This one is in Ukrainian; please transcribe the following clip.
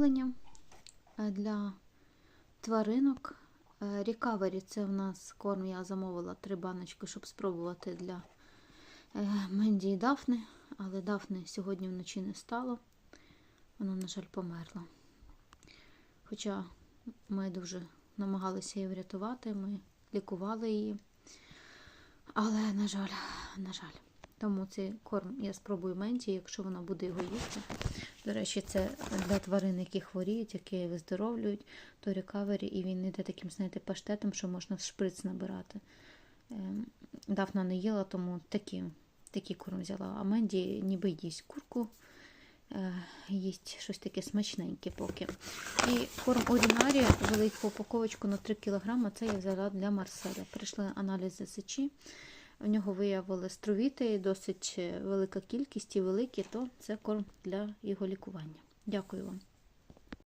замовлення е, для тваринок. Е, Рікавері це в нас корм. Я замовила три баночки, щоб спробувати для е, Менді і Дафни. Але Дафни сьогодні вночі не стало. Вона, на жаль, померла. Хоча ми дуже намагалися її врятувати, ми лікували її. Але, на жаль, на жаль. Тому цей корм я спробую менті, якщо вона буде його їсти. До речі, це для тварин, які хворіють, які виздоровлюють, то рекавері, і він йде таким, знаєте, паштетом, що можна в шприц набирати. Ем, Дафна не їла, тому такі, такий корм взяла. А Менді ніби їсть курку, е, їсть щось таке смачненьке поки. І корм Орінарі, велику упаковочку на 3 кг, це я взяла для Марселя. Прийшли аналізи сечі. В нього виявили струвіти, досить велика кількість і великі, то це корм для його лікування. Дякую вам.